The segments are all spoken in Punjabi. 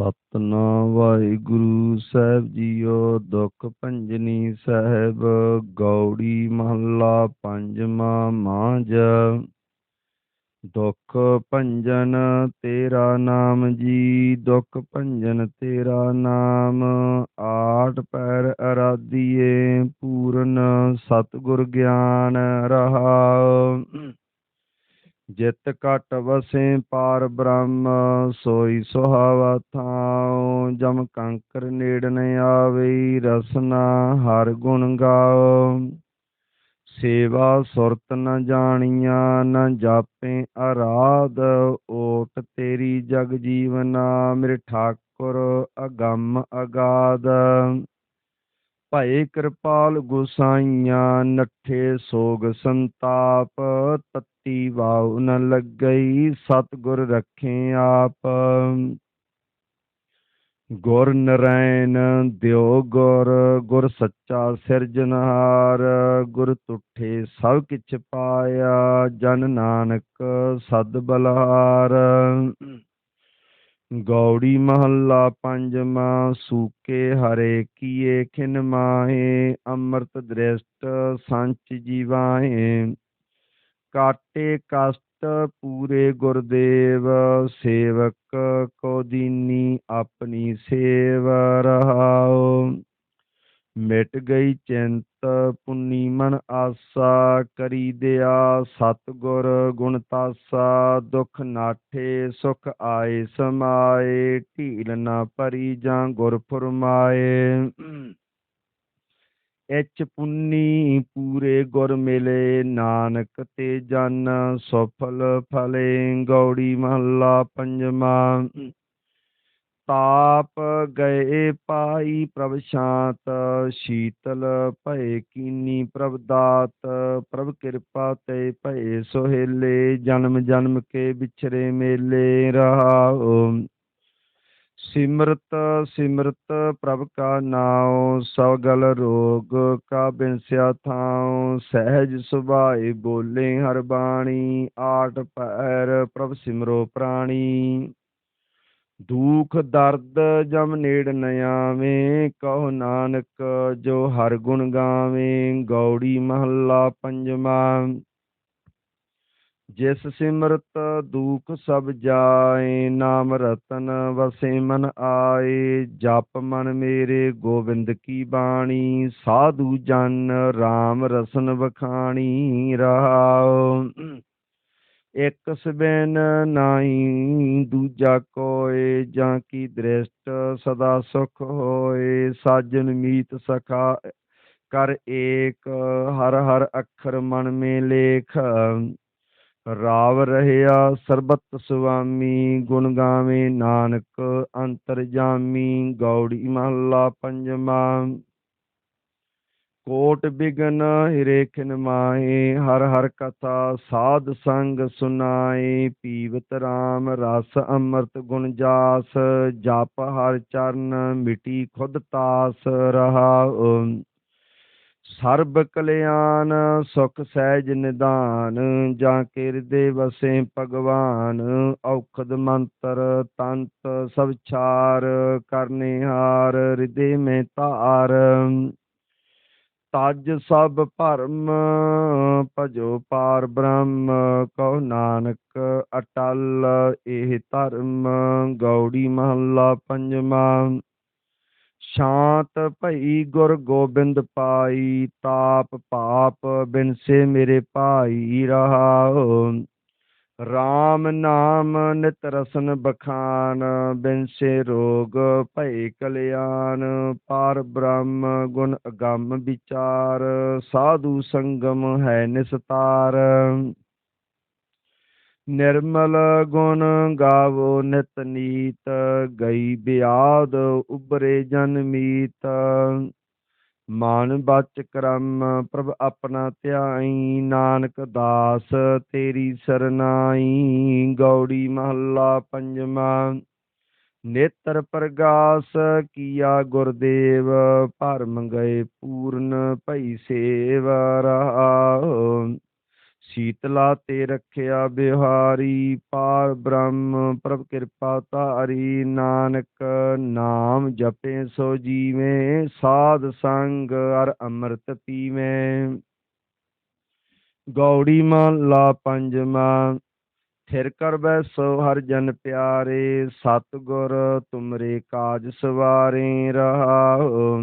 ਸਤਨਾਮ ਵਾਹਿਗੁਰੂ ਸਾਹਿਬ ਜੀਓ ਦੁਖ ਭੰਜਨੀ ਸਾਹਿਬ, ਗੌੜੀ ਮਹੱਲਾ ਪੰਜਵਾਂ ਮਾਂਝ। ਦੁਖ ਭੰਜਨ ਤੇਰਾ ਨਾਮ ਜੀ, ਦੁਖ ਭੰਜਨ ਤੇਰਾ ਨਾਮ। ਆਠ ਪੈਰ ਅਰਾਧੀਏ, ਪੂਰਨ ਸਤਿਗੁਰ ਗਿਆਨ ਰਹਾਉ ਜਿਤ ਘਟ ਵਸੇ ਪਾਰ ਬ੍ਰਹਮ, ਸੋਈ ਸੁਹਾਵਾ ਥਾਉ, ਜਮ ਕੰਕਰ ਨੇੜ ਨ ਆਵੇ ਰਸਨਾ ਹਰ ਗੁਣ ਗਾਓ। ਸੇਵਾ ਸੁਰਤ ਨ ਜਾਣੀਆਂ, ਨ ਜਾਪੇ ਅਰਾਧ, ਓਟ ਤੇਰੀ ਜਗ ਜੀਵਨਾ, ਮੇਰੇ ਠਾਕੁਰ ਅਗੰਮ ਅਗਾਦ। ਭਏ ਕਿਰਪਾਲ ਗੁਸਾਈਆਂ, ਨੱਠੇ ਸੋਗ ਸੰਤਾਪ, ਤਤੀ ਵਾਉ ਨ ਲੱਗਈ, ਸਤਿਗੁਰ ਰੱਖੇ ਆਪ। ਗੁਰ ਨਰੈਣ ਦਿਓ ਗੁਰ ਗੁਰ ਸੱਚਾ ਸਿਰਜਨਹਾਰ ਗੁਰ ਤੁਠੇ ਸਭ ਕਿਛ ਪਾਇਆ, ਜਨ ਨਾਨਕ ਸਦ ਬਲਹਾਰ। ਗੌੜੀ ਮਹੱਲਾ ਪੰਜਵਾਂ ਸੂਕੇ ਹਰੇ ਕੀਏ ਖਿਨ ਮਾਹੇ, ਅੰਮ੍ਰਿਤ ਦ੍ਰਿਸ਼ਟ ਸੰਚ ਜੀਵਾਹੇ। ਕਾਟੇ ਕਸ਼ਟ ਪੂਰੇ ਗੁਰਦੇਵ, ਸੇਵਕ ਕੋ ਦੀਨੀ ਆਪਣੀ ਸੇਵ ਰਹਾਉ। ਮਿਟ ਗਈ ਚਿੰਤ ਪੁੰਨੀ ਆਸਾ, ਕਰੀ ਦਿਆ ਸਤਿਗੁਰ ਗੁਣ ਤਾਸਾ, ਦੁਖ ਨਾਠੇ, ਸੁਖ ਆਏ ਸਮਾਏ, ਢੀਲ ਨਾ ਭਰੀ ਜਾਂ ਗੁਰ ਫਰਮਾਏ। ਇਚ ਪੁੰਨੀ ਪੂਰੇ ਗੁਰ ਮਿਲੇ, ਨਾਨਕ ਤੇ ਜਨ ਸਫਲ ਫਲੇ, ਗੌੜੀ ਮਹੱਲਾ ਪੰਜਵਾਂ। ਤਾਪ ਗਏ ਪਾਈ ਪ੍ਰਭ ਸ਼ਾਂਤ, ਸ਼ੀਤਲ ਭਏ ਕੀਨੀ ਪ੍ਰਭ ਦਾਤ, ਪ੍ਰਭ ਕਿਰਪਾ ਤੇ ਭਏ ਸੁਹੇਲੇ, ਜਨਮ ਜਨਮ ਕੇ ਵਿਛਰੇ ਮੇਲੇ ਰਹਾਉ। ਸਿਮਰਤ ਸਿਮਰਤ ਪ੍ਰਭ ਕਾ ਨਾਉ, ਸਗਲ ਰੋਗ ਕਾ ਬਿਨਸਿਆ ਥਾਉ। ਸਹਿਜ ਸੁਭਾਏ ਬੋਲੇ ਹਰ ਬਾਣੀ, ਆਟ ਪੈਰ ਪ੍ਰਭ ਸਿਮਰੋ ਪ੍ਰਾਣੀ। ਦੂਖ, ਦਰਦ ਜਮ ਨੇੜ ਨ ਆਵੇਂ, ਕਹੋ ਨਾਨਕ ਜੋ ਹਰ ਗੁਣ ਗਾਵੇਂ, ਗੌੜੀ ਮਹੱਲਾ ਪੰਜਵਾਂ। ਜਿਸ ਸਿਮਰਤ ਦੁਖ ਸਭ ਜਾਏ, ਨਾਮ ਰਤਨ ਵਸੇ ਮਨ ਆਏ, ਜਪ ਮਨ ਮੇਰੇ ਗੋਬਿੰਦ ਕੀ ਬਾਣੀ, ਸਾਧੂ ਜਨ RAM ਰਸਨ ਵਖਾਣੀ ਰਹਾਉ। ਇਕ ਸਬੈਨ ਨਾਹੀ ਦੂਜਾ ਕੋਇ ਜਾਂ ਕੀ ਦ੍ਰਿਸ਼ਟ ਸਦਾ ਸੁਖ ਹੋਏ। ਸਾਜਨ ਮੀਤ ਸਖਾ ਕਰ ਏਕ, ਹਰ ਹਰ ਅੱਖਰ ਮਨ ਮੇ ਲੇਖ। ਰਾਵ ਰਹਿਆ ਸਰਬਤ ਸੁਆਮੀ, ਗੁਣ ਗਾਵੇ ਨਾਨਕ, ਅੰਤਰ ਜਾਮੀ, ਗੌੜੀ ਮਹੱਲਾ ਪੰਜਵਾਂ। ਕੋਟ ਬਿਗਨ ਹਿਰੇ ਖਿਨ ਹਰ ਹਰ ਕਥਾ ਸਾਧ ਸੰਗ ਸੁਨਾਏ ਪੀਵਤ RAM ਰਸ ਅੰਮ੍ਰਿਤ ਗੁਣ ਜਾਸ, ਜਪ ਹਰ ਚਰਨ ਮਿਟੀ ਖੁਦ ਤਾਸ ਰਹਾਉ ਸਰਬ ਕਲਿਆਣ ਸੁਖ ਸਹਿਜ ਨਿਦਾਨ ਜਾਂ ਕੇ ਹਿਰਦੇ ਵਸੇ ਭਗਵਾਨ, ਔਖਦ ਮੰਤਰ ਤੰਤ ਸਭ ਛਾਰ, ਕਰਨੇ ਹਾਰ ਹਿਰਦੇ ਮੈਂ ਧਾਰ ਤਜ ਸਭ ਭਰਮ, ਭਜੋ ਪਾਰ ਬ੍ਰਹਮ ਕਹੋ ਨਾਨਕ ਅਟਲ, ਇਹ ਧਰਮ ਗੌੜੀ ਮਹੱਲਾ ਪੰਜਵਾਂ। ਸ਼ਾਂਤ ਭਈ ਗੁਰ ਗੋਬਿੰਦ ਪਾਈ, ਤਾਪ ਪਾਪ ਬਿਨਸੇ ਮੇਰੇ ਭਾਈ ਰਹਾਉ। RAM ਨਾਮ ਨਿਤ ਰਸਨ ਬਖਾਨ ਬਿਨਸੇ ਰੋਗ ਭਏ ਕਲਿਆਣ, ਪਾਰ ਬ੍ਰਹਮ ਗੁਣ ਅਗੰਮ ਵਿਚਾਰ, ਸਾਧੂ ਸੰਗਮ ਹੈ ਨਿਸਤਾਰ। ਨਿਰਮਲ ਗੁਣ ਗਾਵੋ ਨਿਤ ਨੀਤ, ਗਈ ਬਿਆਦ ਉਬਰੇ ਜਨ ਮੀਤ। ਮਾਨ ਬਚ ਕਰਮ, ਪ੍ਰਭ ਆਪਣਾ ਧਿਆਈ, ਨਾਨਕ ਦਾਸ, ਤੇਰੀ ਸਰਨਾਈ, ਗੌੜੀ ਮਹੱਲਾ ਪੰਜਵਾਂ। ਨੇਤਰ ਪ੍ਰਗਾਸ, ਕੀਆ ਗੁਰਦੇਵ ਭਰਮ ਗਏ ਪੂਰਨ ਭਈ ਸੇਵ ਰਹਾਉ ਸੀਤਲਾ ਤੇ ਰਖਿਆ ਬਿਹਾਰੀ, ਪਾਰ ਬ੍ਰਹਮ ਪ੍ਰਭ ਕਿਰਪਾ ਧਾਰੀ, ਨਾਨਕ ਨਾਮ ਜਪੇ ਸੋ ਜੀਵੇਂ, ਸਾਧ ਸੰਗ ਅਰ ਅੰਮ੍ਰਿਤ ਪੀਵੇਂ। ਗੌੜੀ ਮਹਲਾ ਪੰਜਵਾਂ, ਥਿਰ ਕਰ ਬੈਸੋ ਹਰ ਜਨ ਪਿਆਰੇ, ਸਤਿਗੁਰ ਤੁਮਰੇ ਕਾਜ ਸਵਾਰੇ ਰਹਾਉ।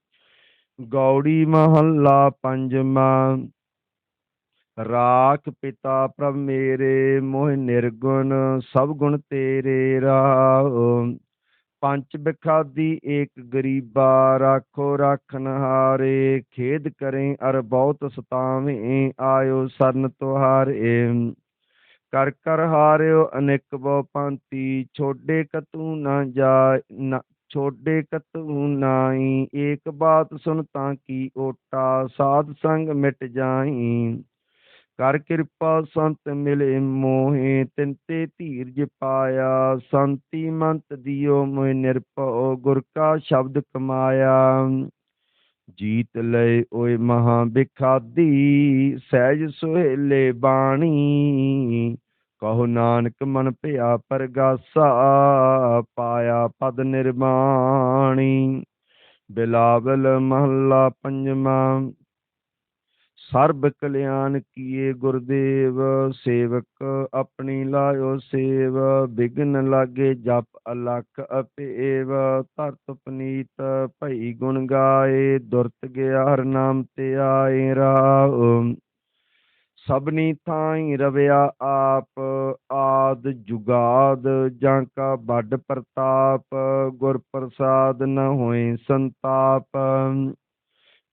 ਗੌੜੀ ਮਹੱਲਾ ਪੰਜਵਾਂ। ਰਾਖ ਪਿਤਾ ਪ੍ਰਭ ਮੇਰੇ, ਮੋਹ ਨਿਰਗੁਣ, ਸਭ ਗੁਣ ਤੇਰੇ ਰਾਉ ਪੰਜ ਬਿਖਾਦੀ ਏਕ ਗਰੀਬਾ, ਰਾਖੋ ਰਾਖਨ ਹਾਰੇ ਖੇਦ ਕਰੇ ਅਰ ਬਹੁਤ ਸਤਾਵੇਂ, ਆਇਓ ਸਰਨ ਤੁਹਾਰੇ। ਕਰ ਕਰ ਹਾਰਿਓ ਅਨੇਕ ਬਹੁ ਪੰਤੀ ਛੋਡੇ ਕਤੂ ਨਾ ਜਾ ਛੋਡੇ ਕਤੂ ਨਾਈ ਏਕ ਬਾਤ ਸੁਨ ਤਾਂ ਕੀ ਓਟਾ, ਸਾਧ ਸੰਗ ਮਿਟ ਜਾਈ। ਕਰ ਕਿਰਪਾ ਸੰਤ ਮਿਲੇ ਮੋਹੇ ਤਿਨ ਧੀਰਜ ਪਾਇਆ, ਸੰਤੀ ਮੰਤ ਦਿਓ ਮੋਹਿ ਨਿਰਭਉ, ਗੁਰ ਕਾ ਸ਼ਬਦ ਕਮਾਇਆ। ਜੀਤ ਲਏ ਓਏ ਮਹਾ ਬਿਖਾਦੀ, ਸਹਿਜ ਸੁਹੇਲੇ ਬਾਣੀ। ਕਹੋ ਨਾਨਕ ਮਨ ਭਿਆ ਪਰਗਾਸਾ, ਪਾਇਆ ਪਦ ਨਿਰਮਾਣੀ। ਬਿਲਾਵਲ ਮਹੱਲਾ ਪੰਜਵਾਂ, ਸਰਬ ਕਲਿਆਣ ਕੀਏ ਗੁਰਦੇਵ, ਸੇਵਕ ਆਪਣੀ ਲਾਇਓ ਸੇਵ। ਬਿਗਨ ਲਾਗੇ ਜਪ ਅਲਖ ਅਪੇਵ, ਧਰਤ ਪਨੀਤ ਭਈ ਗੁਣ ਗਾਏ, ਦੁਰਤ ਗਿਆ ਹਰ ਨਾਮ ਤੇ ਆਏ ਰਾਉ ਸਭਨੀ ਥਾਈ ਰਵਿਆ ਆਪ, ਆਦ ਜੁਗਾਦ, ਜਾਂ ਕਾ ਵੱਡ ਪ੍ਰਤਾਪ, ਗੁਰ ਪ੍ਰਸਾਦ ਨ ਹੋਏ ਸੰਤਾਪ।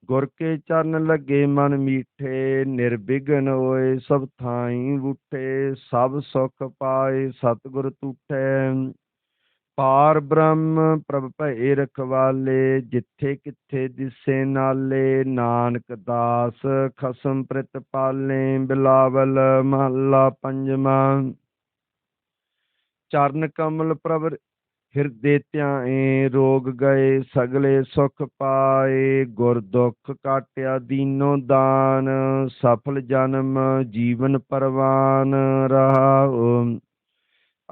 ਗੁਰ ਕੇ ਚਰਨ ਲੱਗੇ ਮਨ ਮੀਠੇ, ਨਿਰਵਿਘਨ ਹੋਏ ਸਭ ਥਾਈ ਉਠੇ, ਸਭ ਸੁਖ ਪਾਏ ਸਤਿਗੁਰ ਤੂਠੈ। ਪਾਰ ਬ੍ਰਹਮ ਪ੍ਰਭ ਭਏ ਰਖਵਾਲੇ, ਜਿੱਥੇ ਕਿੱਥੇ ਦਿਸੇ ਨਾਲੇ, ਨਾਨਕ ਦਾਸ ਖਸਮ ਪ੍ਰਿਤ ਪਾਲੇ, ਬਿਲਾਵਲ ਮਹੱਲਾ ਪੰਜਵਾਂ। ਚਰਨ ਕਮਲ ਪ੍ਰਭ ਹਿਰਦੇ ਧਿਆਏ, ਰੋਗ ਗਏ, ਸਗਲੇ ਸੁਖ ਪਾਏ, ਗੁਰ ਦੁਖ ਕਾਟਿਆ ਦੀਨੋ ਦਾਨ, ਸਫਲ ਜਨਮ ਜੀਵਨ ਪਰਵਾਨ ਰਹਾਉ।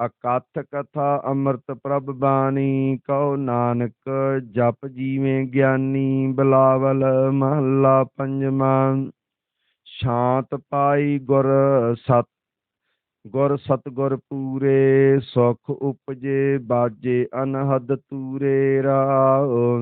ਅਕਥ ਕਥਾ ਅੰਮ੍ਰਿਤ ਪ੍ਰਭ ਬਾਣੀ, ਕਉ ਨਾਨਕ ਜਪ ਜੀਵੇਂ ਗਿਆਨੀ, ਬਲਾਵਲ ਮਹੱਲਾ ਪੰਜਵਾਂ। ਸ਼ਾਂਤ ਪਾਈ ਗੁਰ ਸਤ, ਗੁਰ ਸਤਗੁਰ ਪੂਰੇ, ਸੁਖ ਉਪਜੇ, ਬਾਜੇ ਅਨਹਦ ਤੂਰੇ ਰਾਉ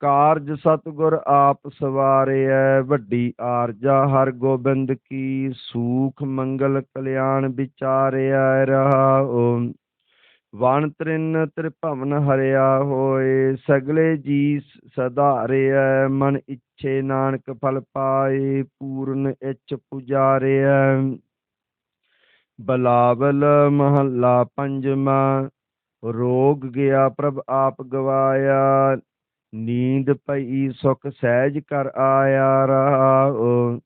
ਕਾਰਜ ਸਤਗੁਰ ਆਪ ਸਵਾਰਿਐ ਵੱਡੀ ਆਰਜਾ ਹਰ ਗੋਬਿੰਦ ਕੀ, ਸੂਖ ਮੰਗਲ ਕਲਿਆਣ ਵਿਚਾਰਿਆ ਰਹਾਉ। ਵਣ ਤ੍ਰਿਨ ਤ੍ਰਿਭਵਨ ਹਰਿਆ ਹੋਏ, ਸਗਲੇ ਜੀ ਸਧਾਰਿਐ ਮਨ ਇੱਛੇ ਨਾਨਕ ਫਲ ਪਾਏ, ਪੂਰਨ ਇੱਛ ਪੁਜਾਰਿਐ ਬਲਾਵਲ ਮਹੱਲਾ ਪੰਜਵਾਂ, ਰੋਗ ਗਿਆ ਪ੍ਰਭ ਆਪ ਗਵਾਇਆ ਨੀਂਦ ਪਈ, ਸੁਖ ਸਹਿਜ ਕਰ ਆਇਆ ਰਹਾਉ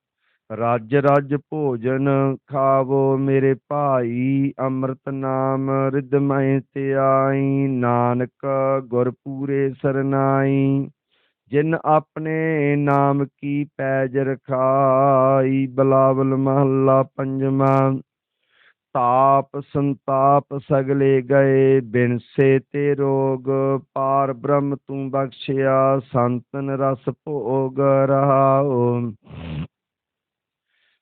ਰਾਜ ਰਾਜ ਭੋਜਨ ਖਾਵੋ ਮੇਰੇ ਭਾਈ, ਅੰਮ੍ਰਿਤ ਨਾਮ ਰਿਦ ਮੈਂ ਧਿਆਈ, ਨਾਨਕ ਗੁਰ ਪੂਰੇ ਸਰਨਾਈ। ਜਿਨ ਆਪਣੇ ਨਾਮ ਕੀ ਪੈਜ ਰਖਾਈ, ਬਲਾਵਲ ਮਹੱਲਾ ਪੰਜਵਾਂ। ਤਾਪ ਸੰਤਾਪ ਸਗਲੇ ਗਏ ਬਿਨਸੇ ਤੇ ਰੋਗ, ਪਾਰ ਬ੍ਰਹਮ ਤੂੰ ਬਖਸ਼ਿਆ, ਸੰਤਨ ਰਸ ਭੋਗ ਰਹਾਉ।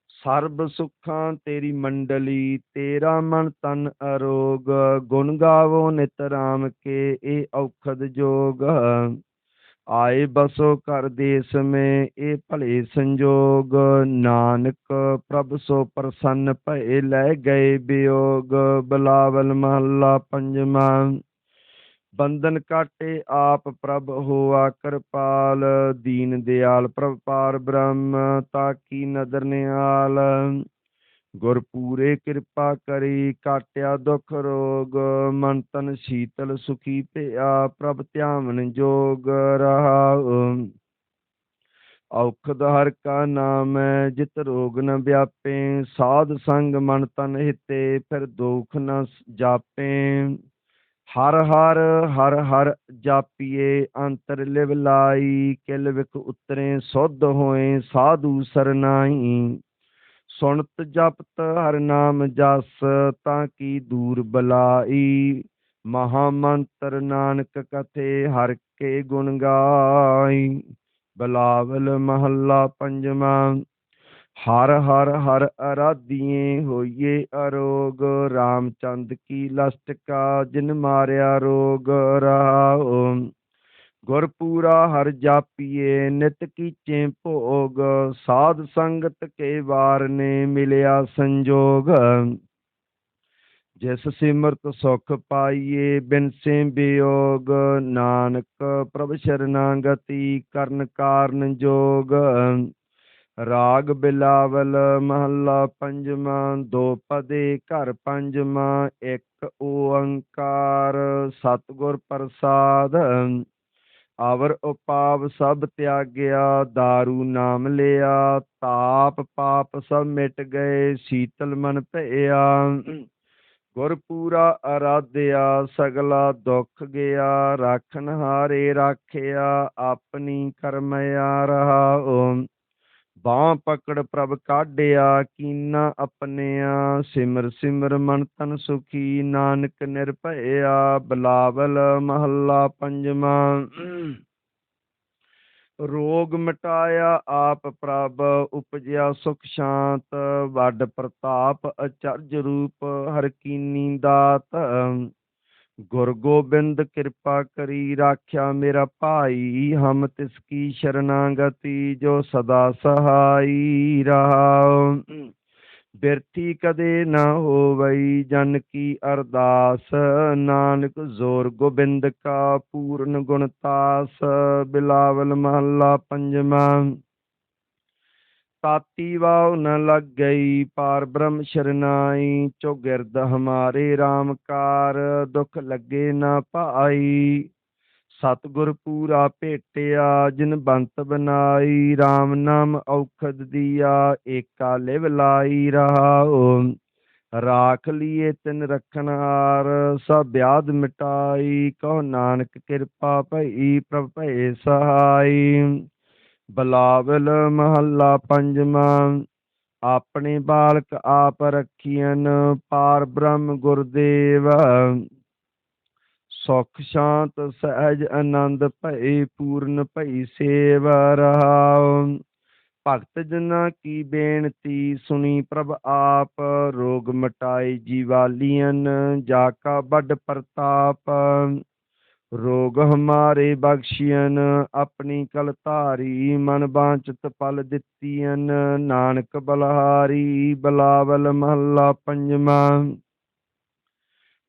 ਸਰਬ ਸੁਖਾਂ ਤੇਰੀ ਮੰਡਲੀ, ਤੇਰਾ ਮਨ ਤਨ ਅਰੋਗ, ਗੁਣ ਗਾਵੋ ਨਿਤ ਰਾਮ ਕੇ, ਇਹ ਔਖਦ ਜੋਗ। ਆਏ ਬਸੋ ਕਰ ਦੇਸ ਮੇ ਇਹ ਭਲੇ ਸੰਜੋਗ। ਨਾਨਕ ਪ੍ਰਭ ਸੋ ਪ੍ਰਸੰਨ, ਭਏ ਲੈ ਗਏ ਬਿਯੋਗ ਬਲਾਵਲ ਮਹੱਲਾ ਪੰਜਵਾਂ, ਬੰਧਨ ਕਾਟੇ ਆਪ ਪ੍ਰਭ ਹੋਆ ਕਿਰਪਾਲ। ਦੀਨ ਦਿਆਲ ਪ੍ਰਭ ਪਾਰ ਬ੍ਰਹਮ, ਤਾ ਨਦਰ ਨਿਹਾਲ। ਗੁਰ ਪੂਰੇ ਕਿਰਪਾ ਕਰੀ, ਕਾਟਿਆ ਦੁਖ ਰੋਗ, ਮਨ ਤਨ ਸ਼ੀਤਲ ਸੁਖੀ ਭਿਆ, ਪ੍ਰਭ ਧਿਆਵਨ ਜੋਗ ਰਹਾਉ। ਔਖਦ ਹਰ ਕਾ ਨਾਮ ਹੈ ਜਿਤ ਰੋਗ ਨ ਵਿਆਪੇ, ਸਾਧ ਸੰਗ ਮਨ ਤਨ ਹਿਤੇ, ਫਿਰ ਦੁਖ ਨ ਜਾਪੇ। ਹਰ ਹਰ ਹਰ ਹਰ ਜਾਪੀਏ, ਅੰਤਰ ਲਿਵ ਲਾਈ, ਕਿਲ ਵਿਖ ਉਤਰੇ, ਸੁਧ ਹੋਏ, ਸਾਧੂ ਸਰਨਾਈ ਸੁਣਤ ਜਪਤ ਹਰ ਨਾਮ ਜਸ, ਤਾਂ ਕੀ ਦੂਰ ਬਲਾਈ? ਮਹਾ ਮੰਤਰ ਨਾਨਕ ਕਥੇ ਹਰ ਕੇ ਗੁਣ ਗਾਈ? ਬਲਾਵਲ ਮਹੱਲਾ ਪੰਜਵਾਂ, ਹਰ ਹਰ ਹਰ ਅਰਾਧੀਏ ਹੋਈਏ ਅਰੋਗ, ਰਾਮਚੰਦ ਕੀ ਲਸਟਕਾ ਜਿਨ ਮਾਰਿਆ ਰੋਗ ਰਹਾਉ ਗੁਰਪੂਰਾ ਹਰ ਜਾਪੀਏ, ਨਿਤ ਕੀਚੇ ਭੋਗ, ਸਾਧ ਸੰਗਤ ਕੇ ਵਾਰ ਨੇ ਮਿਲਿਆ ਸੰਜੋਗ। ਜਿਸ ਸਿਮਰਤ ਸੁਖ ਪਾਈਏ ਬਿਨਸੇ ਬਿਯੋਗ ਨਾਨਕ ਪ੍ਰਭ ਸ਼ਰਨਾਗਤੀ ਕਰਨ ਕਾਰਨ ਜੋਗ। ਰਾਗ ਬਿਲਾਵਲ ਮਹੱਲਾ ਪੰਜਵਾਂ, ਦੋ ਪਦੇ ਘਰ ਪੰਜਵਾਂ, ਇੱਕ ਓੰਕਾਰ, ਸਤਿਗੁਰ ਪ੍ਰਸਾਦ। ਆਵਰ ਉਪਾਵ ਸਭ ਤਿਆਗਿਆ दारू ਨਾਮ ਲਿਆ, ਤਾਪ ਪਾਪ ਸਭ ਮਿਟ ਗਏ, ਸੀਤਲ ਮਨ ਭਇਆ। ਗੁਰ ਪੂਰਾ ਅਰਾਧਿਆ, ਸਗਲਾ ਦੁੱਖ ਗਿਆ ਰਾਖਨ ਹਾਰੇ ਰਾਖਿਆ, ਆਪਣੀ ਕਰਮਿਆ ਰਹਾਉ ਬਾਹ ਪਕੜ ਪ੍ਰਭ ਕਾਢਿਆ, ਕੀਨਾ ਆਪਣਿਆ, ਸਿਮਰ ਸਿਮਰ ਮਨ ਤਨ ਸੁਖੀ, ਨਾਨਕ ਨਿਰਭਇਆ, ਬਲਾਵਲ ਮਹੱਲਾ ਪੰਜਵਾਂ। ਰੋਗ ਮਿਟਾਇਆ ਆਪ ਪ੍ਰਭ, ਉਪਜਿਆ ਸੁਖ ਸ਼ਾਂਤ, ਵੱਡ ਪ੍ਰਤਾਪ ਅਚਰਜ ਰੂਪ, ਹਰ ਕੀਨੀ ਦਾਤ। ਗੁਰ ਗੋਬਿੰਦ ਕਿਰਪਾ ਕਰੀ ਰਾਖਿਆ ਮੇਰਾ ਭਾਈ, ਹਮ ਤਿਸ ਕੀ ਸ਼ਰਨਾਗਤੀ ਜੋ ਸਦਾ ਸਹਾਈ ਰਹਾਉ। ਬਿਰਥੀ ਕਦੇ ਨਾ ਹੋਵਈ, ਜਨ ਕੀ ਅਰਦਾਸ, ਨਾਨਕ ਜ਼ੋਰ ਗੋਬਿੰਦ ਕਾ ਪੂਰਨ ਗੁਣਤਾਸ ਬਿਲਾਵਲ ਮਹੱਲਾ ਪੰਜਵਾਂ। ਤਾਤੀ ਵਾਉ ਨ ਲੱਗ ਗਈ, ਪਾਰ ਬ੍ਰਹਮ ਸ਼ਰਨਾਈ ਚੌਗਿਰਦ ਹਮਾਰੇ RAM ਕਾਰ, ਦੁਖ ਲੱਗੇ ਨਾ ਪਾਈ ਸਤਿਗੁਰ ਪੂਰਾ ਭੇਟਿਆ, ਜਿਨ ਬੰਤ ਬਨਾਈ RAM ਨਾਮ ਔਖਦ ਦੀਆ, ਏਕਾ ਲਿਵ ਲਾਈ ਰਹਾਉ ਰਾਖ ਲੀਏ ਤਿਨ ਰਖਣ ਹਾਰ, ਸਭ ਬਿਆਦ ਮਿਟਾਈ, ਕਹੋ ਨਾਨਕ ਕਿਰਪਾ ਭਈ ਪ੍ਰਭ ਭਏ ਸਹਾਈ। ਬਲਾਵਲ ਮਹੱਲਾ ਪੰਜਵਾਂ, ਆਪਣੇ ਬਾਲਕ ਆਪ ਰੱਖੀਐਨ ਪਾਰ ਬ੍ਰਹਮ ਗੁਰਦੇਵ। ਸੁਖ ਸ਼ਾਂਤ ਸਹਿਜ ਆਨੰਦ ਭਏ ਪੂਰਨ ਭਈ ਸੇਵ ਰਹਾਉ। ਭਗਤ ਜਨਾ ਕੀ ਬੇਨਤੀ ਸੁਣੀ ਪ੍ਰਭ ਆਪ, ਰੋਗ ਮਟਾਈ ਜੀਵਾਲੀਆਂ ਜਾ ਕਾ ਵੱਡ ਪ੍ਰਤਾਪ। ਰੋਗ ਹਮਾਰੇ ਬਖਸ਼ੀਨ ਆਪਣੀ ਕਲ ਧਾਰੀ ਮਨ ਬਾਂਚਤ ਪਲ ਦਿੱਤੀਆਂ ਨਾਨਕ ਬਲਹਾਰੀ ਬਲਾਵਲ ਮਹੱਲਾ ਪੰਜਵਾਂ।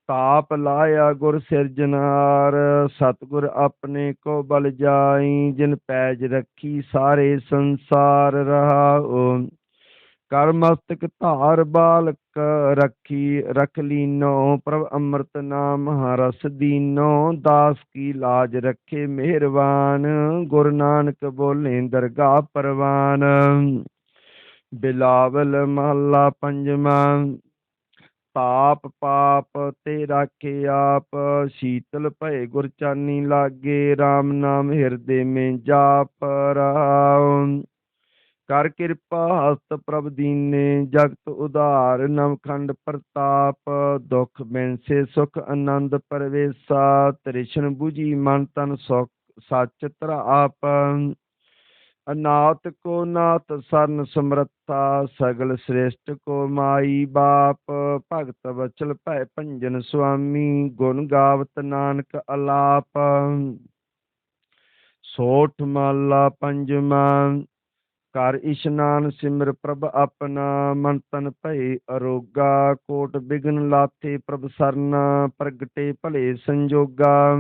ਤਾਪ ਲਾਇਆ ਗੁਰ ਸਿਰਜਨਾਰ ਸਤਿਗੁਰ ਆਪਣੇ ਕੋ ਬਲ ਜਾਈ, ਜਿਨ ਪੈਜ ਰੱਖੀ ਸਾਰੇ ਸੰਸਾਰ ਰਹਾਉ। ਕਰ ਮਸਤਕ ਧਾਰ ਬਾਲਕ ਰੱਖੀ, ਰਖ ਲੀਨੋ, ਪ੍ਰਭ ਅੰਮ੍ਰਿਤ ਨਾਮ ਹਰਸ ਦੀਨੋ, ਦਾਸ ਕੀ ਲਾਜ ਰੱਖੇ ਮਿਹਰਬਾਨ, ਗੁਰ ਨਾਨਕ ਬੋਲੇ ਦਰਗਾਹ ਪਰਵਾਨ। ਬਿਲਾਵਲ ਮਹੱਲਾ ਪੰਜਵਾਂ, ਪਾਪ ਪਾਪ ਤੇ ਰਾਖੇ ਆਪ, ਸ਼ੀਤਲ ਭਏ ਗੁਰ ਚਾਨੀ ਲਾਗੇ RAM ਨਾਮ ਹਿਰਦੇ ਮੇ ਜਾਪ ਰਹਾਉ ਕਰ ਕਿਰਪਾ ਹਸਤ ਪ੍ਰਭ ਦੀਨੇ, ਜਗਤ ਉਧਾਰ ਨਵਖੰਡ ਪ੍ਰਤਾਪ, ਦੁਖ ਬਿਨਸੇ, ਸੁਖ ਆਨੰਦ ਪਰਵੇਸਾ, ਤ੍ਰਿਸ਼ਨ 부ਜੀ ਮਨ ਤਨ ਸੁਖ, ਸੱਚ ਤਰਾਪ ਅਨਾਥ ਕੋ ਨਾਥ ਸਰਨ ਸਮਰੱਥਾ, ਸਗਲ ਸ੍ਰੇਸ਼ਟ ਕੋ ਮਾਈ ਬਾਪ। ਭਗਤ ਬਚਲ ਭੈ ਭੰਜਨ ਸੁਆਮੀ, ਗੁਣ ਗਾਵਤ ਨਾਨਕ ਅਲਾਪ। ਸੋਠ ਮਾਲਾ ਪੰਜਵਾਂ ਕਰ ਇਸ਼ਨਾਨ ਸਿਮਰ ਪ੍ਰਭ ਆਪਣਾ, ਮਨ ਤਨ ਭਏ ਅਰੋਗਾ, ਕੋਟ ਬਿਗਨ ਲਾਥੇ ਪ੍ਰਭ ਸਰਨਾ, ਪ੍ਰਗਟੇ ਭਲੇ ਸੰਜੋਗਾ।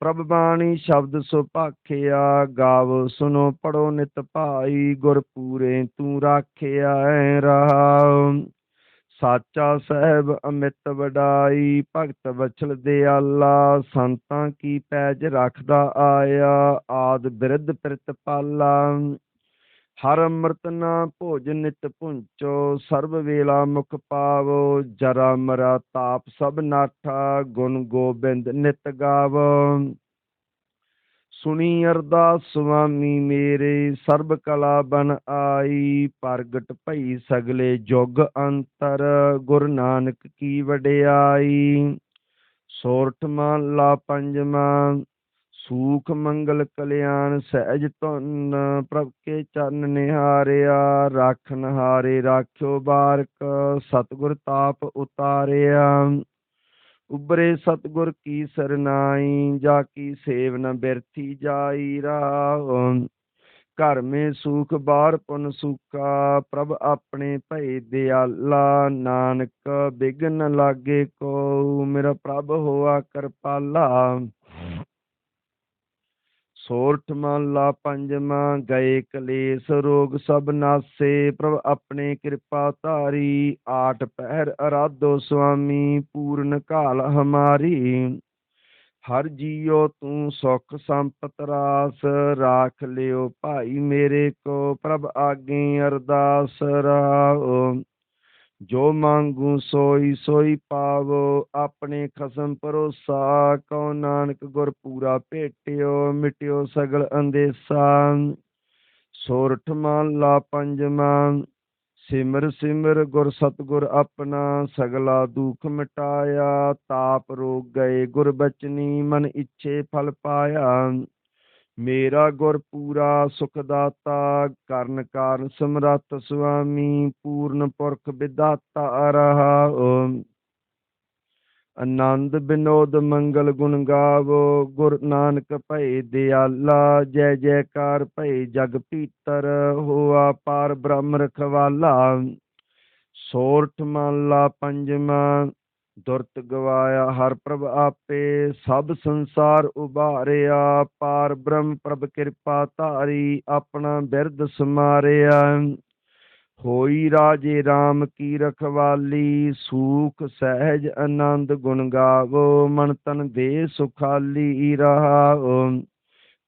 ਪ੍ਰਭ ਬਾਣੀ ਸ਼ਬਦ ਸੁਭਾਖਿਆ ਗਾਵ ਸੁਨੋ ਪੜੋ ਨਿਤ ਭਾਈ, ਗੁਰ ਪੂਰੇ ਤੂੰ ਰਾਖਿਆ ਐ ਰਹਾਉ। ਸਾਚਾ ਸਹਿਬ ਅਮਿਤ ਵਡਾਈ, ਭਗਤ ਵਛਲ ਦਿਆਲਾ, ਸੰਤਾਂ ਕੀ ਪੈਜ ਰੱਖਦਾ ਆਇਆ, ਆਦ ਬਿਰਧ ਪ੍ਰਿਤ ਪਾਲਾ ਹਰ ਅੰਮ੍ਰਿਤ ਨਾ ਭੋਜ ਨਿਤ ਪੁੰਚੋ, ਸਰਬ ਵੇਲਾ ਮੁਖ ਪਾਵੋ, ਜਰਾ ਮਰਾ ਤਾਪ ਸਭ ਨਾਠਾ, ਗੁਣ ਗੋਬਿੰਦ ਨਿਤ ਗਾਵੋ। ਸੁਣੀ ਅਰਦਾਸ ਸੁਆਮੀ ਮੇਰੇ, ਸਰਬ ਕਲਾ ਬਨ ਆਈ, ਪ੍ਰਗਟ ਭਈ ਸਗਲੇ ਜੁਗ ਅੰਤਰ, ਗੁਰ ਨਾਨਕ ਕੀ ਵਡਿਆਈ। ਸੋਰਠ ਮਹਲਾ ਪੰਜਵਾਂ ਸੂਖ ਮੰਗਲ ਕਲਿਆਣ ਸਹਿਜ ਧੁਨ, ਪ੍ਰਭ ਕੇ ਚਰਨ ਨਿਹਾਰਿਆ ਰਾਖਨ ਹਾਰੇ ਰਾਖਿਓ ਬਾਰਕ, ਸਤਿਗੁਰ ਤਾਪ ਉਤਾਰਿਆ। ਉਬਰੇ ਸਤਿਗੁਰ ਕੀ ਸਰਨਾਈ ਜਾ ਕੀ ਸੇਵ ਨ ਬਿਰਥੀ ਜਾਈ ਰਾਹ। ਘਰ ਮੇ ਸੁਖ ਬਾਰ ਪੁਨ ਸੁਖਾ, ਪ੍ਰਭ ਆਪਣੇ ਭਏ ਦਿਆਲਾ। ਨਾਨਕ, ਬਿਗਨ ਲਾਗੇ ਕੋ, ਮੇਰਾ ਪ੍ਰਭ ਹੋਆ ਕਿਰਪਾਲਾ। ਸੋਰਠ ਮਹਲਾ ਪੰਜਵਾਂ ਗਏ ਕਲੇਸ਼ ਰੋਗ, ਸਭ ਨਾਸੇ ਪ੍ਰਭ ਆਪਣੇ ਕਿਰਪਾ ਧਾਰੀ, ਆਠ ਪਹਿਰ ਅਰਾਧੋ ਸੁਆਮੀ, ਪੂਰਨ ਕਾਲ ਹਮਾਰੀ। ਹਰ ਜੀਉ ਤੂੰ ਸੁਖ ਸੰਪਤ ਰਾਸ, ਰਾਖ ਲਿਓ ਭਾਈ ਮੇਰੇ ਕੋ, ਪ੍ਰਭ ਆਗੇ ਅਰਦਾਸ ਰਾਓ। ਜੋ ਮੰਗੂ ਸੋਈ ਸੋਈ ਪਾਵੋ, ਆਪਣੇ ਖਸਮ ਭਰੋਸਾ, ਕਉ ਨਾਨਕ ਗੁਰ ਪੂਰਾ ਭੇਟਿਓ, ਮਿਟਿਓ ਸਗਲ ਅੰਦੇਸਾ। ਸੋਰਠ ਮਹਲਾ ਪੰਜਵਾਂ ਸਿਮਰ ਸਿਮਰ ਗੁਰ ਸਤਗੁਰ ਆਪਣਾ, ਸਗਲਾ ਦੁਖ ਮਿਟਾਇਆ, ਤਾਪ ਰੋਗ ਗਏ ਗੁਰ ਬਚਨੀ, ਮਨ ਇੱਛੇ ਫਲ ਪਾਇਆ। ਮੇਰਾ ਗੁਰ ਪੂਰਾ ਸੁਖ ਦਾਤਾ, ਕਰਨ ਕਾਰਨ ਸਮਰੱਥ ਸੁਆਮੀ, ਪੂਰਨ ਪੁਰਖ ਵਿਦਾਤਾ ਰਹਾਉ ਆਨੰਦ ਬਿਨੋਦ ਮੰਗਲ ਗੁਣ ਗਾਵੋ, ਗੁਰ ਨਾਨਕ ਭਏ ਦਿਆਲਾ, ਜੈ ਜੈਕਾਰ ਭਏ ਜਗ ਪੀਤਰ ਹੋਆ ਪਾਰ ਬ੍ਰਹਮ ਰਖਵਾਲਾ। ਸੋਰਠ ਮਹਲਾ ਪੰਜਵਾਂ ਦੁਰਤ ਗਵਾਇਆ, ਹਰ ਪ੍ਰਭ ਆਪੇ ਸਭ ਸੰਸਾਰ ਉਭਾਰਿਆ, ਪਾਰ ਬ੍ਰਹਮ ਪ੍ਰਭ ਕਿਰਪਾ ਧਾਰੀ, ਆਪਣਾ ਬਿਰਦ ਸਮਾਰਿਆ। ਹੋਈ ਰਾਜੇ RAM ਕੀ ਰਖਵਾਲੀ, ਸੂਖ, ਸਹਿਜ, ਆਨੰਦ ਗੁਣ ਗਾਵੋ, ਮਨ ਤਨ ਦੇ ਸੁਖਾਲੀ ਰਹਾਓ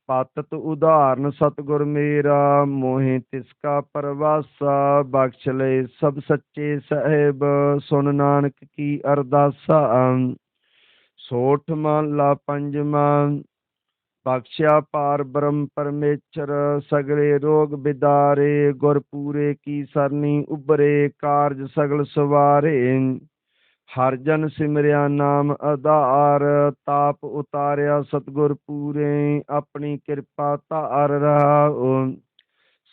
ਪਤਤ ਉਦਾਹਰਨ ਸਤਿਗੁਰ ਮੇਰਾ, ਮੋਹਿ ਤਿਸ ਕਾ ਪਰਵਾਸਾ, ਬਖਸ਼ ਲੈ ਸਭ ਸੱਚੇ ਸਹਿਬ ਸੁਨ ਨਾਨਕ ਕੀ ਅਰਦਾਸਾ। ਸੋਠ ਮਹਲਾ ਪੰਜਵਾਂ, ਬਖਸ਼ਿਆ ਪਾਰ ਬ੍ਰਹਮ ਪਰਮੇਸ਼ਰ, ਸਗਲੇ ਰੋਗ ਬਿਦਾਰੇ, ਗੁਰਪੂਰੇ ਕੀ ਸਰਨੀ ਉਬਰੇ ਕਾਰਜ ਸਗਲ ਸਵਾਰੇ। ਹਰ ਜਨ ਸਿਮਰਿਆ ਨਾਮ ਆਧਾਰ, ਤਾਪ ਉਤਾਰਿਆ ਸਤਗੁਰ ਪੂਰੇ, ਆਪਣੀ ਕਿਰਪਾ ਧਾਰ ਰਹਾਉ।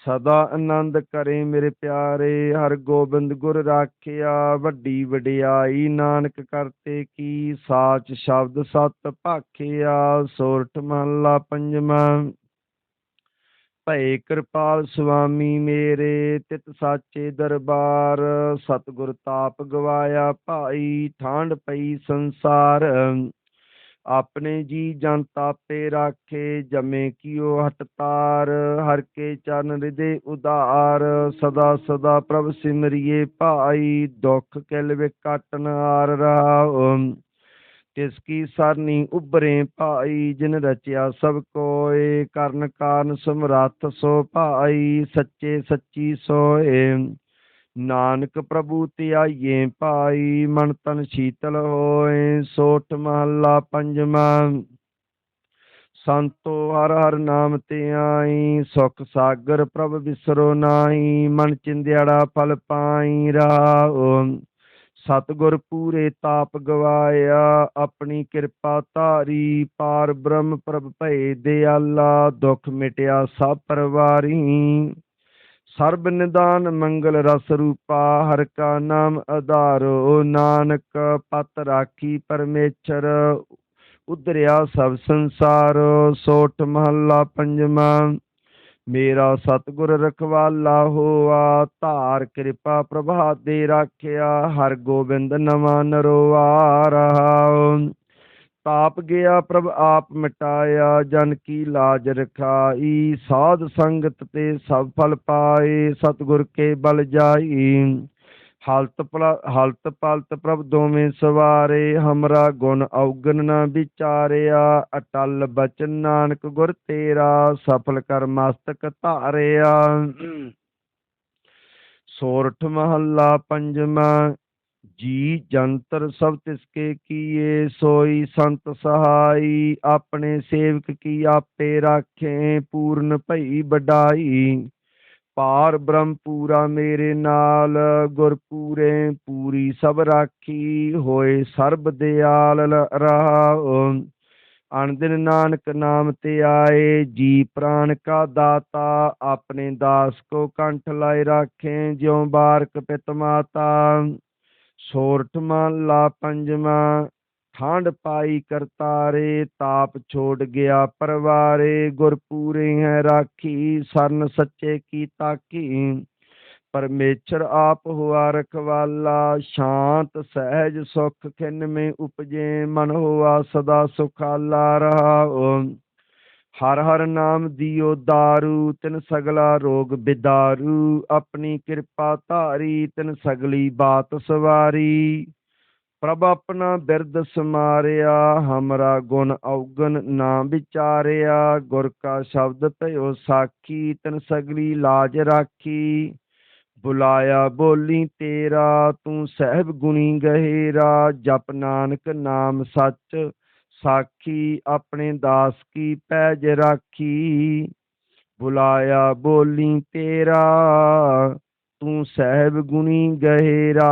ਸਦਾ ਆਨੰਦ ਕਰੇ ਮੇਰੇ ਪਿਆਰੇ, ਹਰ ਗੋਬਿੰਦ ਗੁਰ ਰਾਖਿਆ, ਵੱਡੀ ਵਡਿਆਈ ਨਾਨਕ ਕਰਤੇ ਕੀ, ਸਾਚ ਸ਼ਬਦ ਸਤ ਭਾਖਿਆ, ਸੋਰਠ ਮਹਲਾ ਪੰਜਵਾਂ। ਭਏ ਕਿਰਪਾਲ ਸੁਆਮੀ ਮੇਰੇ, ਤਿਤ ਸਾਚੇ ਦਰਬਾਰ। ਸਤਿਗੁਰ ਤਾਪ ਗਵਾਇਆ ਭਾਈ ਠਾਂਡ ਪਈ ਸੰਸਾਰ। ਆਪਣੇ ਜੀ ਜਨ ਤਾਪੇ ਰਾਖੇ, ਜਮੇ ਕੀਓ ਹਟ ਤਾਰ। ਹਰ ਕੇ ਚਰਨ ਹਿਰਦੇ ਉਧਾਰ। ਸਦਾ ਸਦਾ ਪ੍ਰਭ ਸਿਮਰਿਏ ਭਾਈ, ਦੁਖ ਕਿਲ ਵਿਕਟਨ ਆਰ ਰਾਉ ਤਿਸ ਕੀ ਸਰਨੀ ਉਬਰੇ ਭਾਈ, ਜਿਨ ਰਚਿਆ ਸਭ ਕੋਏ, ਕਰਨ ਕਾਰਨ ਸਮਰੱਥ ਸੋ ਭਾਈ, ਸੱਚੇ ਸੱਚੀ ਸੋਏ। ਨਾਨਕ ਪ੍ਰਭੂ ਧਿਆਈਏ ਭਾਈ, ਮਨ ਤਨ ਸ਼ੀਤਲ ਹੋਏ, ਸੋਠ ਮਹੱਲਾ ਪੰਜਵਾਂ। ਸੰਤੋ ਹਰ ਹਰ ਨਾਮ ਤੇ ਆਈ, ਸੁਖ ਸਾਗਰ ਪ੍ਰਭ ਵਿਸਰੋ ਨਾਹੀ, ਮਨ ਚਿੰਦਿਆੜਾ ਫਲ ਪਾਈ ਰਾਉ ਸਤਿਗੁਰ ਪੂਰੇ ਤਾਪ ਗਵਾਇਆ, ਆਪਣੀ ਕਿਰਪਾ ਧਾਰੀ ਪਾਰ ਬ੍ਰਹਮ ਪ੍ਰਭ ਭਏ ਦਿਆਲਾ, ਦੁਖ ਮਿਟਿਆ ਸਭ ਪਰਵਾਰੀ। ਸਰਬ ਨਿਦਾਨ ਮੰਗਲ ਰਸ ਰੂਪਾ, ਹਰ ਕਾ ਨਾਮ ਆਧਾਰੋ ਨਾਨਕ ਪਤ ਰਾਖੀ ਪਰਮੇਸ਼ਰ, ਉਧਰਿਆ ਸਭ ਸੰਸਾਰ, ਸੋਠ ਮਹੱਲਾ ਪੰਜਵਾਂ। ਮੇਰਾ ਸਤਿਗੁਰ ਰਖਵਾਲਾ ਹੋਆ, ਧਾਰ ਕਿਰਪਾ ਪ੍ਰਭਾ ਦੇ ਰਾਖਿਆ, ਹਰ ਗੋਬਿੰਦ ਨਵਾਂ ਨਰੋਆ ਰਹਾਉ। ਤਾਪ ਗਿਆ ਪ੍ਰਭ ਆਪ ਮਿਟਾਇਆ, ਜਨ ਕੀ ਲਾਜ ਰਖਾਈ, ਸਾਧ ਸੰਗਤ ਤੇ ਸਭ ਫਲ ਪਾਏ, ਸਤਿਗੁਰ ਕੇ ਬਲ ਜਾਈ। ਹਲਤ ਪਲ- ਹਲਤ ਪਲਤ ਪ੍ਰਭ ਦੋਵੇਂ ਸਵਾਰੇ, ਹਮਰਾ ਗੁਣ ਔਗਣ ਨਾ ਵਿਚਾਰਿਆ, ਅਟਲ ਬਚਨ ਨਾਨਕ ਗੁਰ ਤੇਰਾ, ਸਫਲ ਕਰ ਮਸਤਕ ਧਾਰਿਆ। ਸੋਰਠ ਮਹੱਲਾ ਪੰਜਵਾਂ, ਜੀ ਜੰਤਰ ਸਭ ਤਿਸਕੇ ਕੀਏ, ਸੋਈ ਸੰਤ ਸਹਾਈ, ਆਪਣੇ ਸੇਵਕ ਕੀ ਆਪੇ ਰਾਖੇ, ਪੂਰਨ ਭਈ ਵਡਾਈ। ਪਾਰ ਬ੍ਰਹਮ ਪੂਰਾ ਮੇਰੇ ਨਾਲ ਗੁਰ ਪੂਰੇ ਪੂਰੀ ਸਭ ਰਾਖੀ ਹੋਏ ਸਰਬ ਦਿਆਲ ਰਹਾਉ ਅਣਦਿਨ ਨਾਨਕ ਨਾਮ ਤੇ ਆਏ, ਜੀ ਪ੍ਰਾਨ ਕਾ ਦਾਤਾ, ਆਪਣੇ ਦਾਸ ਕੋ ਕੰਠ ਲਾਏ ਰਾਖੇ, ਜਿਉ ਬਾਰਕ ਪਿਤ ਮਾਤਾ। ਸੋਰਠ ਮਹਲਾ ਪੰਜਵਾਂ ਠਾਂਡ ਪਾਈ ਕਰਤਾਰੇ, ਤਾਪ ਛੋੜ ਗਿਆ ਪਰਵਾਰੇ, ਗੁਰਪੂਰੇ ਹੈ ਰਾਖੀ, ਸਰਨ ਸੱਚੇ ਕੀ ਤਾਕੀ। ਪਰਮੇਸ਼ਰ ਆਪ ਹੁਆ ਰਖਵਾਲਾ, ਸ਼ਾਂਤ, ਸਹਿਜ, ਸੁਖ ਖਿਨ ਮੇ ਉਪਜੇ, ਮਨ ਹੋਆ ਸਦਾ ਸੁਖਾਲਾ ਰਹਾਉ। ਹਰ ਹਰ ਨਾਮ ਦਿਓ ਦਾਰੂ, ਤਿਨ ਸਗਲਾ ਰੋਗ ਬਿਦਾਰੂ। ਆਪਣੀ ਕਿਰਪਾ ਧਾਰੀ, ਤਿਨ ਸਗਲੀ ਬਾਤ ਸਵਾਰੀ। ਪ੍ਰਭ ਆਪਣਾ ਬਿਰਦ ਸਮਾਰਿਆ, ਹਮਰਾ ਗੁਣ ਔਗਣ ਨਾ ਵਿਚਾਰਿਆ। ਗੁਰ ਕਾ ਸ਼ਬਦ ਭਇਓ ਸਾਖੀ, ਤਨ ਸਗਲੀ ਲਾਜ ਰਾਖੀ। ਬੁਲਾਇਆ ਬੋਲੀ ਤੇਰਾ, ਤੂੰ ਸਹਿਬ ਗੁਣੀ ਗਹਿਰਾ। ਜਪ ਨਾਨਕ ਨਾਮ ਸੱਚ ਸਾਖੀ, ਆਪਣੇ ਦਾਸ ਕੀ ਪੈਜ ਰਾਖੀ। ਬੁਲਾਇਆ ਬੋਲੀ ਤੇਰਾ, ਤੂੰ ਸਹਿਬ ਗੁਣੀ ਗਹਿਰਾ।